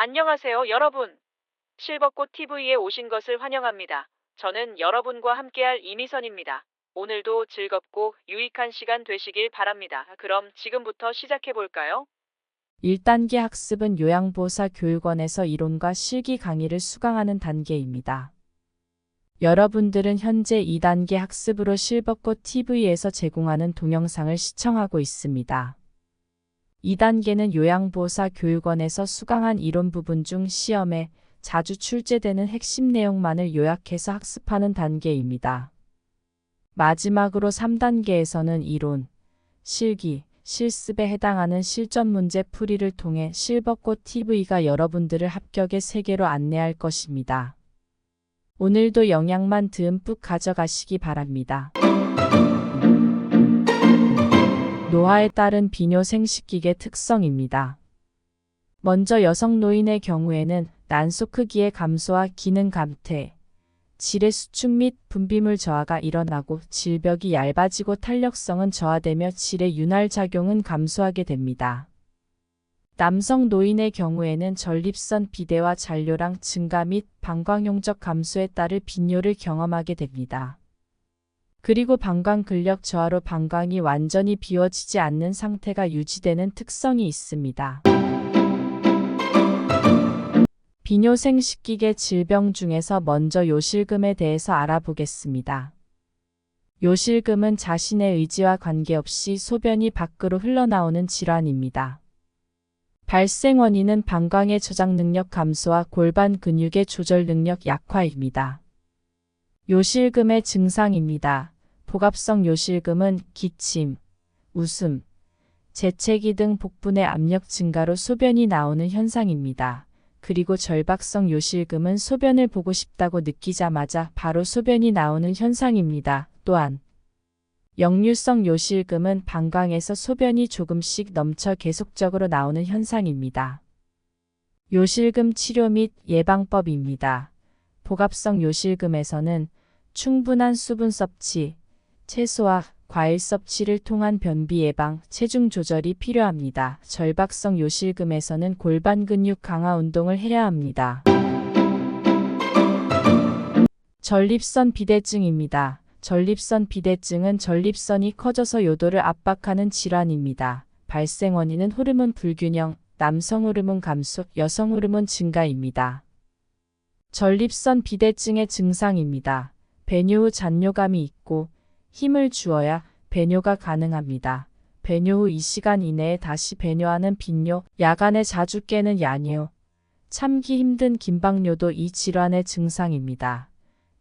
안녕하세요, 여러분. 실버꽃 TV에 오신 것을 환영합니다. 저는 여러분과 함께할 이미선입니다. 오늘도 즐겁고 유익한 시간 되시길 바랍니다. 그럼 지금부터 시작해 볼까요? 1단계 학습은 요양보호사 교육원에서 이론과 실기 강의를 수강하는 단계입니다. 여러분들은 현재 2단계 학습으로 실버꽃 TV에서 제공하는 동영상을 시청하고 있습니다. 2단계는 요양보호사 교육원에서 수강한 이론 부분 중 시험에 자주 출제되는 핵심 내용만을 요약해서 학습하는 단계입니다. 마지막으로 3단계에서는 이론, 실기, 실습에 해당하는 실전 문제 풀이를 통해 실버꽃 TV가 여러분들을 합격의 세계로 안내할 것입니다. 오늘도 영양만 듬뿍 가져가시기 바랍니다. 노화에 따른 비뇨 생식기계 특성입니다. 먼저 여성 노인의 경우에는 난소 크기의 감소와 기능 감퇴, 질의 수축 및 분비물 저하가 일어나고 질벽이 얇아지고 탄력성은 저하되며 질의 윤활 작용은 감소하게 됩니다. 남성 노인의 경우에는 전립선 비대와 잔뇨랑 증가 및 방광용적 감소에 따른 빈뇨를 경험하게 됩니다. 그리고 방광 근력 저하로 방광이 완전히 비워지지 않는 상태가 유지되는 특성이 있습니다. 비뇨생식기계 질병 중에서 먼저 요실금에 대해서 알아보겠습니다. 요실금은 자신의 의지와 관계없이 소변이 밖으로 흘러나오는 질환입니다. 발생 원인은 방광의 저장 능력 감소와 골반 근육의 조절 능력 약화입니다. 요실금의 증상입니다. 복압성 요실금은 기침, 웃음, 재채기 등 복분의 압력 증가로 소변이 나오는 현상입니다. 그리고 절박성 요실금은 소변을 보고 싶다고 느끼자마자 바로 소변이 나오는 현상입니다. 또한 역류성 요실금은 방광에서 소변이 조금씩 넘쳐 계속적으로 나오는 현상입니다. 요실금 치료 및 예방법입니다. 복압성 요실금에서는 충분한 수분 섭취, 채소와 과일 섭취를 통한 변비 예방, 체중 조절이 필요합니다. 절박성 요실금에서는 골반 근육 강화 운동을 해야 합니다. 전립선 비대증입니다. 전립선 비대증은 전립선이 커져서 요도를 압박하는 질환입니다. 발생 원인은 호르몬 불균형, 남성 호르몬 감소, 여성 호르몬 증가입니다. 전립선 비대증의 증상입니다. 배뇨 후 잔뇨감이 있고 힘을 주어야 배뇨가 가능합니다. 배뇨 후 2시간 이내에 다시 배뇨하는 빈뇨, 야간에 자주 깨는 야뇨, 참기 힘든 긴박뇨도 이 질환의 증상입니다.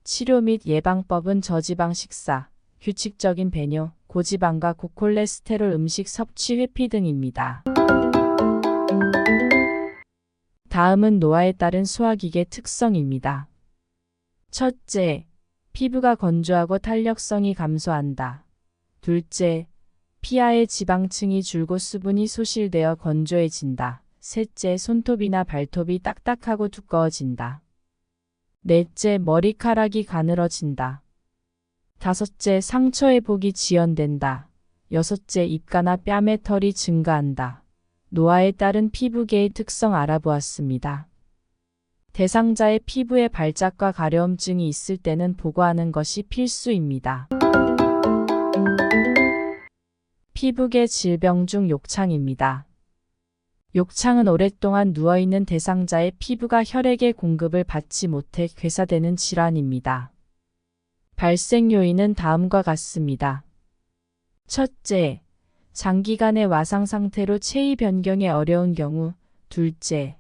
치료 및 예방법은 저지방 식사, 규칙적인 배뇨, 고지방과 고콜레스테롤 음식 섭취 회피 등입니다. 다음은 노화에 따른 소화기계 특성입니다. 첫째, 피부가 건조하고 탄력성이 감소한다. 둘째, 피하의 지방층이 줄고 수분이 소실되어 건조해진다. 셋째, 손톱이나 발톱이 딱딱하고 두꺼워진다. 넷째, 머리카락이 가늘어진다. 다섯째, 상처 회복이 지연된다. 여섯째, 입가나 뺨의 털이 증가한다. 노화에 따른 피부계의 특성 알아보았습니다. 대상자의 피부에 발작과 가려움증이 있을 때는 보고하는 것이 필수입니다. 피부계 질병 중 욕창입니다. 욕창은 오랫동안 누워있는 대상자의 피부가 혈액의 공급을 받지 못해 괴사되는 질환입니다. 발생 요인은 다음과 같습니다. 첫째, 장기간의 와상 상태로 체위 변경이 어려운 경우, 둘째,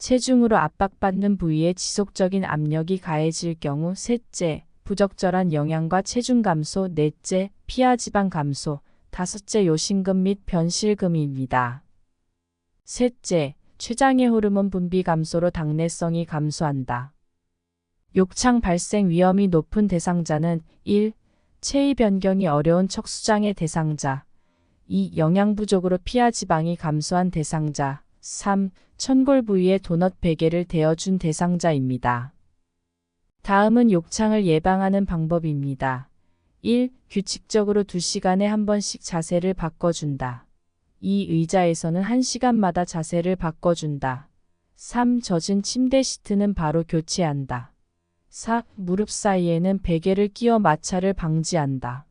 체중으로 압박받는 부위에 지속적인 압력이 가해질 경우, 셋째, 부적절한 영양과 체중 감소, 넷째, 피하 지방 감소, 다섯째 요신금 및 변실금입니다. 셋째, 췌장의 호르몬 분비 감소로 당내성이 감소한다. 욕창 발생 위험이 높은 대상자는 1. 체위 변경이 어려운 척수장의 대상자 2. 영양 부족으로 피하 지방이 감소한 대상자 3. 천골 부위에 도넛 베개를 대어준 대상자입니다. 다음은 욕창을 예방하는 방법입니다. 1. 규칙적으로 2시간에 한 번씩 자세를 바꿔준다. 이 의자에서는 1시간마다 자세를 바꿔준다. 3. 젖은 침대 시트는 바로 교체한다. 4. 무릎 사이에는 베개를 끼워 마찰을 방지한다.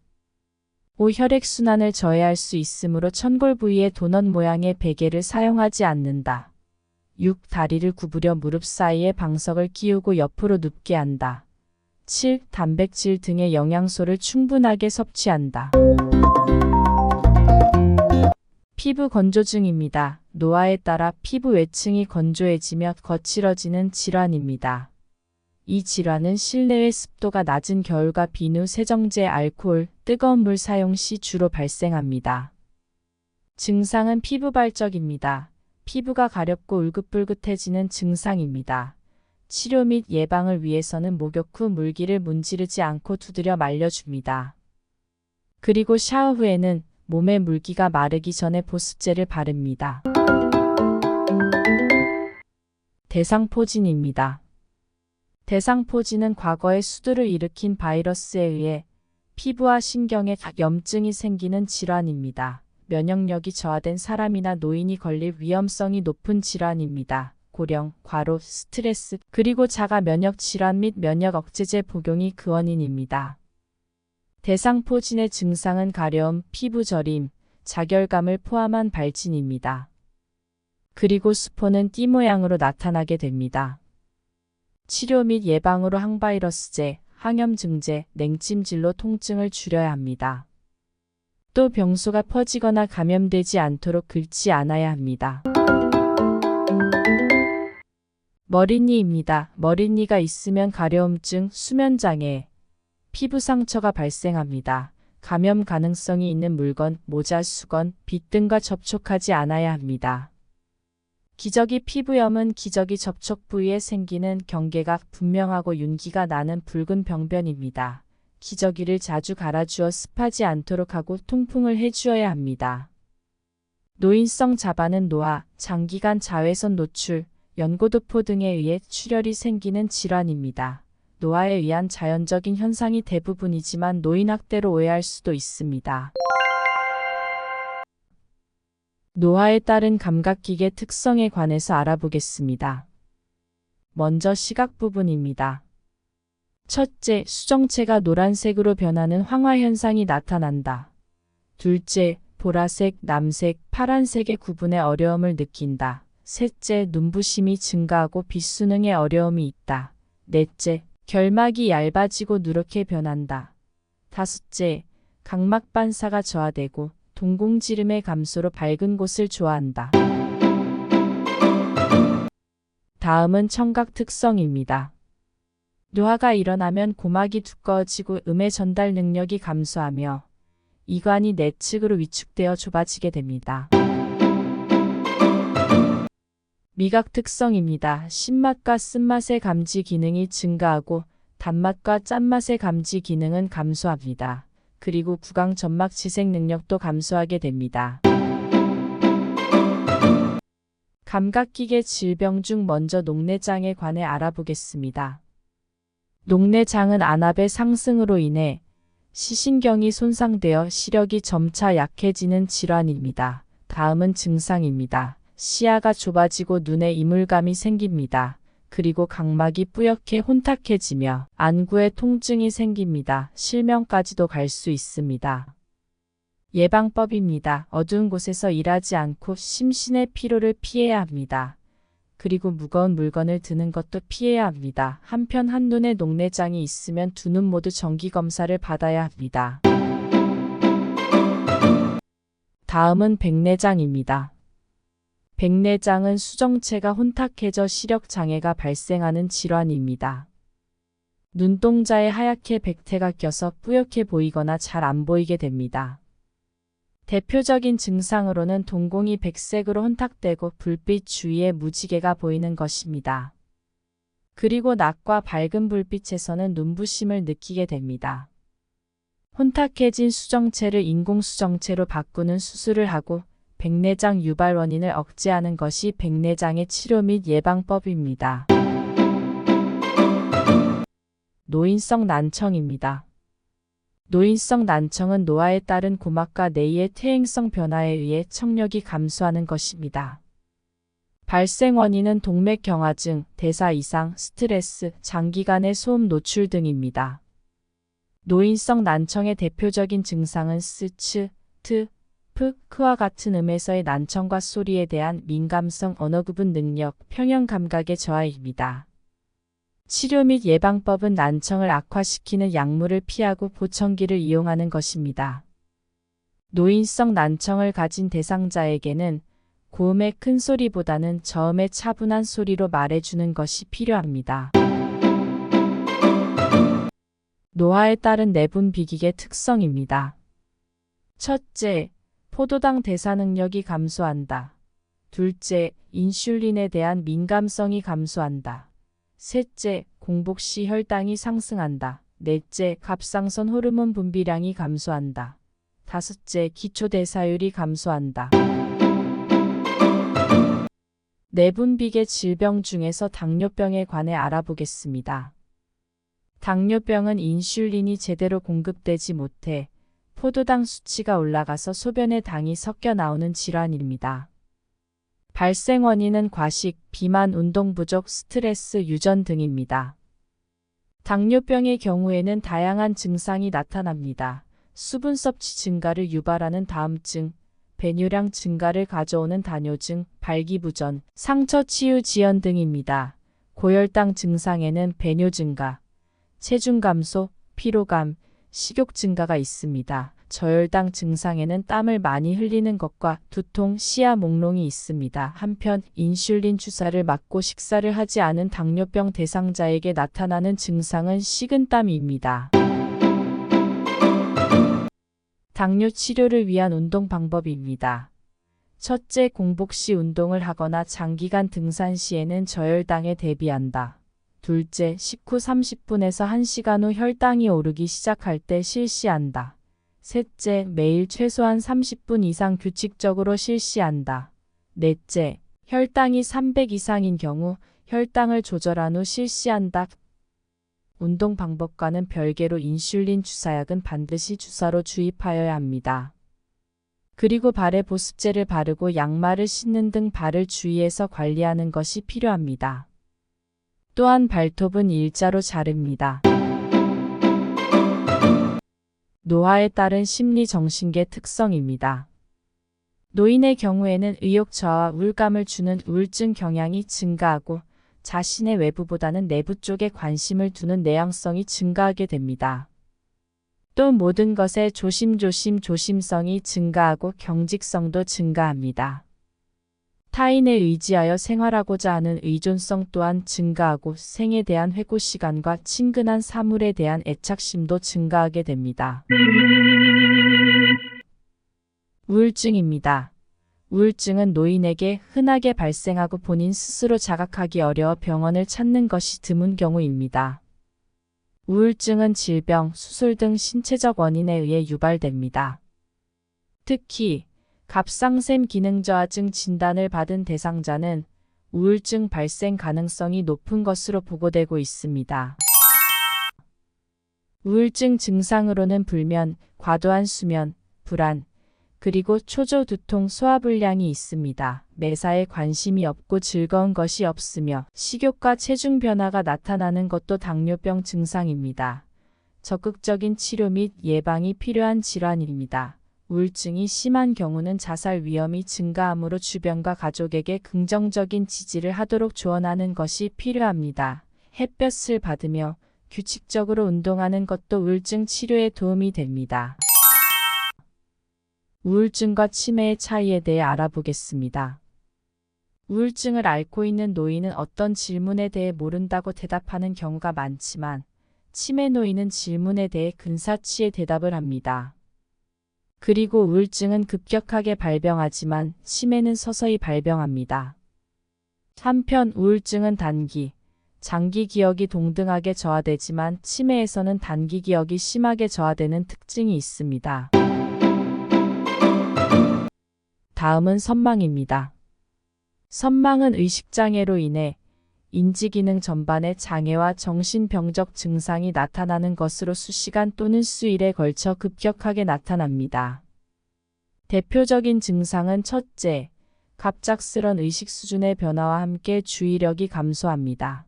5. 혈액순환을 저해할 수 있으므로 천골 부위에 도넛 모양의 베개를 사용하지 않는다. 6. 다리를 구부려 무릎 사이에 방석을 끼우고 옆으로 눕게 한다. 7. 단백질 등의 영양소를 충분하게 섭취한다. 피부 건조증입니다. 노화에 따라 피부 외층이 건조해지며 거칠어지는 질환입니다. 이 질환은 실내외 습도가 낮은 겨울과 비누, 세정제, 알코올, 뜨거운 물 사용 시 주로 발생합니다. 증상은 피부 발적입니다. 피부가 가렵고 울긋불긋해지는 증상입니다. 치료 및 예방을 위해서는 목욕 후 물기를 문지르지 않고 두드려 말려줍니다. 그리고 샤워 후에는 몸에 물기가 마르기 전에 보습제를 바릅니다. 대상포진입니다. 대상포진은 과거에 수두를 일으킨 바이러스에 의해 피부와 신경에 염증이 생기는 질환입니다. 면역력이 저하된 사람이나 노인이 걸릴 위험성이 높은 질환입니다. 고령, 과로, 스트레스, 그리고 자가 면역 질환 및 면역 억제제 복용이 그 원인입니다. 대상포진의 증상은 가려움, 피부 저림, 자결감을 포함한 발진입니다. 그리고 수포는 띠 모양으로 나타나게 됩니다. 치료 및 예방으로 항바이러스제, 항염증제, 냉찜질로 통증을 줄여야 합니다. 또 병소가 퍼지거나 감염되지 않도록 긁지 않아야 합니다. 머리니입니다. 머리니가 있으면 가려움증, 수면장애, 피부 상처가 발생합니다. 감염 가능성이 있는 물건, 모자, 수건, 빛 등과 접촉하지 않아야 합니다. 기저귀 피부염은 기저귀 접촉 부위에 생기는 경계가 분명하고 윤기가 나는 붉은 병변입니다. 기저귀를 자주 갈아주어 습하지 않도록 하고 통풍을 해주어야 합니다. 노인성 자반은 노화, 장기간 자외선 노출, 연고도포 등에 의해 출혈이 생기는 질환입니다. 노화에 의한 자연적인 현상이 대부분이지만 노인학대로 오해할 수도 있습니다. 노화에 따른 감각기계 특성에 관해서 알아보겠습니다. 먼저 시각 부분입니다. 첫째, 수정체가 노란색으로 변하는 황화 현상이 나타난다. 둘째, 보라색, 남색, 파란색의 구분에 어려움을 느낀다. 셋째, 눈부심이 증가하고 빛수능에 어려움이 있다. 넷째, 결막이 얇아지고 누렇게 변한다. 다섯째, 각막 반사가 저하되고 동공지름의 감소로 밝은 곳을 좋아한다. 다음은 청각 특성입니다. 노화가 일어나면 고막이 두꺼워지고 음의 전달 능력이 감소하며 이관이 내측으로 위축되어 좁아지게 됩니다. 미각 특성입니다. 신맛과 쓴맛의 감지 기능이 증가하고 단맛과 짠맛의 감지 기능은 감소합니다. 그리고 구강 점막 지색 능력도 감소하게 됩니다. 감각기계 질병 중 먼저 녹내장에 관해 알아보겠습니다. 녹내장은 안압의 상승으로 인해 시신경이 손상되어 시력이 점차 약해지는 질환입니다. 다음은 증상입니다. 시야가 좁아지고 눈에 이물감이 생깁니다. 그리고 각막이 뿌옇게 혼탁해지며 안구에 통증이 생깁니다. 실명까지도 갈 수 있습니다. 예방법입니다. 어두운 곳에서 일하지 않고 심신의 피로를 피해야 합니다. 그리고 무거운 물건을 드는 것도 피해야 합니다. 한편 한눈에 녹내장이 있으면 두 눈 모두 정기검사를 받아야 합니다. 다음은 백내장입니다. 백내장은 수정체가 혼탁해져 시력 장애가 발생하는 질환입니다. 눈동자에 하얗게 백태가 껴서 뿌옇게 보이거나 잘 안 보이게 됩니다. 대표적인 증상으로는 동공이 백색으로 혼탁되고 불빛 주위에 무지개가 보이는 것입니다. 그리고 낮과 밝은 불빛에서는 눈부심을 느끼게 됩니다. 혼탁해진 수정체를 인공수정체로 바꾸는 수술을 하고 백내장 유발 원인을 억제하는 것이 백내장의 치료 및 예방법입니다. 노인성 난청입니다. 노인성 난청은 노화에 따른 고막과 뇌의 퇴행성 변화에 의해 청력이 감소하는 것입니다. 발생 원인은 동맥 경화증, 대사 이상, 스트레스, 장기간의 소음 노출 등입니다. 노인성 난청의 대표적인 증상은 스츠, 트, 프, 크와 같은 음에서의 난청과 소리에 대한 민감성 언어 구분 능력, 평형 감각의 저하입니다. 치료 및 예방법은 난청을 악화시키는 약물을 피하고 보청기를 이용하는 것입니다. 노인성 난청을 가진 대상자에게는 고음의 큰 소리보다는 저음의 차분한 소리로 말해주는 것이 필요합니다. 노화에 따른 내분 비기의 특성입니다. 첫째, 포도당 대사 능력이 감소한다. 둘째, 인슐린에 대한 민감성이 감소한다. 셋째, 공복 시 혈당이 상승한다. 넷째, 갑상선 호르몬 분비량이 감소한다. 다섯째, 기초 대사율이 감소한다. 내분비계 질병 중에서 당뇨병에 관해 알아보겠습니다. 당뇨병은 인슐린이 제대로 공급되지 못해 포도당 수치가 올라가서 소변에 당이 섞여 나오는 질환입니다. 발생 원인은 과식, 비만, 운동 부족, 스트레스, 유전 등입니다. 당뇨병의 경우에는 다양한 증상이 나타납니다. 수분 섭취 증가를 유발하는 다음증, 배뇨량 증가를 가져오는 다뇨증, 발기부전, 상처 치유 지연 등입니다. 고혈당 증상에는 배뇨 증가, 체중 감소, 피로감, 식욕 증가가 있습니다. 저혈당 증상에는 땀을 많이 흘리는 것과 두통, 시야 몽롱이 있습니다. 한편 인슐린 주사를 맞고 식사를 하지 않은 당뇨병 대상자에게 나타나는 증상은 식은땀입니다. 당뇨 치료를 위한 운동 방법입니다. 첫째, 공복 시 운동을 하거나 장기간 등산 시에는 저혈당에 대비한다. 둘째, 식후 30분에서 1시간 후 혈당이 오르기 시작할 때 실시한다. 셋째, 매일 최소한 30분 이상 규칙적으로 실시한다. 넷째, 혈당이 300 이상인 경우 혈당을 조절한 후 실시한다. 운동 방법과는 별개로 인슐린 주사약은 반드시 주사로 주입하여야 합니다. 그리고 발에 보습제를 바르고 양말을 신는 등 발을 주의해서 관리하는 것이 필요합니다. 또한 발톱은 일자로 자릅니다. 노화에 따른 심리 정신계 특성입니다. 노인의 경우에는 의욕 저하 우울감을 주는 우울증 경향이 증가하고 자신의 외부보다는 내부 쪽에 관심을 두는 내향성이 증가하게 됩니다. 또 모든 것에 조심조심 조심성이 증가하고 경직성도 증가합니다. 타인에 의지하여 생활하고자 하는 의존성 또한 증가하고 생에 대한 회고 시간과 친근한 사물에 대한 애착심도 증가하게 됩니다. 우울증입니다. 우울증은 노인에게 흔하게 발생하고 본인 스스로 자각하기 어려워 병원을 찾는 것이 드문 경우입니다. 우울증은 질병, 수술 등 신체적 원인에 의해 유발됩니다. 특히 갑상샘 기능 저하증 진단을 받은 대상자는 우울증 발생 가능성이 높은 것으로 보고되고 있습니다. 우울증 증상으로는 불면, 과도한 수면, 불안, 그리고 초조 두통 소화불량이 있습니다. 매사에 관심이 없고 즐거운 것이 없으며 식욕과 체중 변화가 나타나는 것도 당뇨병 증상입니다. 적극적인 치료 및 예방이 필요한 질환입니다. 우울증이 심한 경우는 자살 위험이 증가하므로 주변과 가족에게 긍정적인 지지를 하도록 조언하는 것이 필요합니다. 햇볕을 받으며 규칙적으로 운동하는 것도 우울증 치료에 도움이 됩니다. 우울증과 치매의 차이에 대해 알아보겠습니다. 우울증을 앓고 있는 노인은 어떤 질문에 대해 모른다고 대답하는 경우가 많지만 치매 노인은 질문에 대해 근사치의 대답을 합니다. 그리고 우울증은 급격하게 발병하지만 치매는 서서히 발병합니다. 한편 우울증은 단기, 장기 기억이 동등하게 저하되지만 치매에서는 단기 기억이 심하게 저하되는 특징이 있습니다. 다음은 선망입니다. 선망은 의식장애로 인해 인지기능 전반의 장애와 정신병적 증상이 나타나는 것으로 수시간 또는 수일에 걸쳐 급격하게 나타납니다. 대표적인 증상은 첫째, 갑작스런 의식 수준의 변화와 함께 주의력이 감소합니다.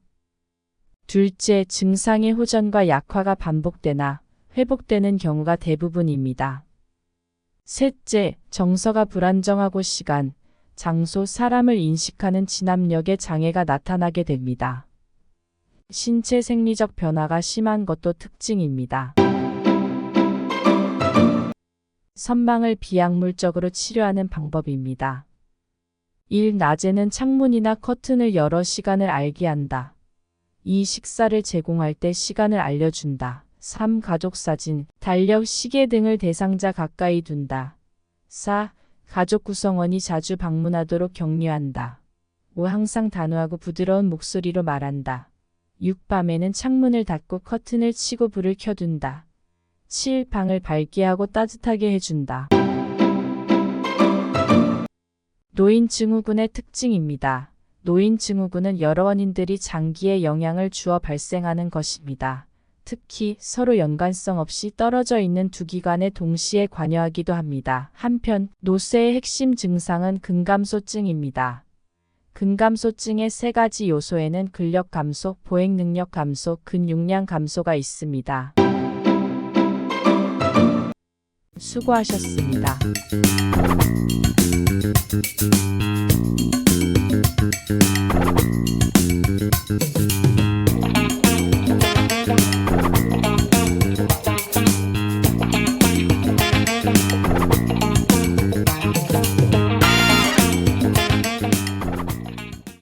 둘째, 증상의 호전과 약화가 반복되나 회복되는 경우가 대부분입니다. 셋째, 정서가 불안정하고 시간, 장소, 사람을 인식하는 진압력에 장애가 나타나게 됩니다. 신체 생리적 변화가 심한 것도 특징입니다. 선망을 비약물적으로 치료하는 방법입니다. 1. 낮에는 창문이나 커튼을 열어 시간을 알게 한다. 2. 식사를 제공할 때 시간을 알려준다. 3. 가족 사진, 달력, 시계 등을 대상자 가까이 둔다. 4. 가족 구성원이 자주 방문하도록 격려한다. 5. 항상 단호하고 부드러운 목소리로 말한다. 6. 밤에는 창문을 닫고 커튼을 치고 불을 켜둔다. 7. 방을 밝게 하고 따뜻하게 해준다. 노인 증후군의 특징입니다. 노인 증후군은 여러 원인들이 장기에 영향을 주어 발생하는 것입니다. 특히 서로 연관성 없이 떨어져 있는 두 기관에 동시에 관여하기도 합니다. 한편 노쇠의 핵심 증상은 근감소증입니다. 근감소증의 세 가지 요소에는 근력 감소, 보행 능력 감소, 근육량 감소가 있습니다. 수고하셨습니다.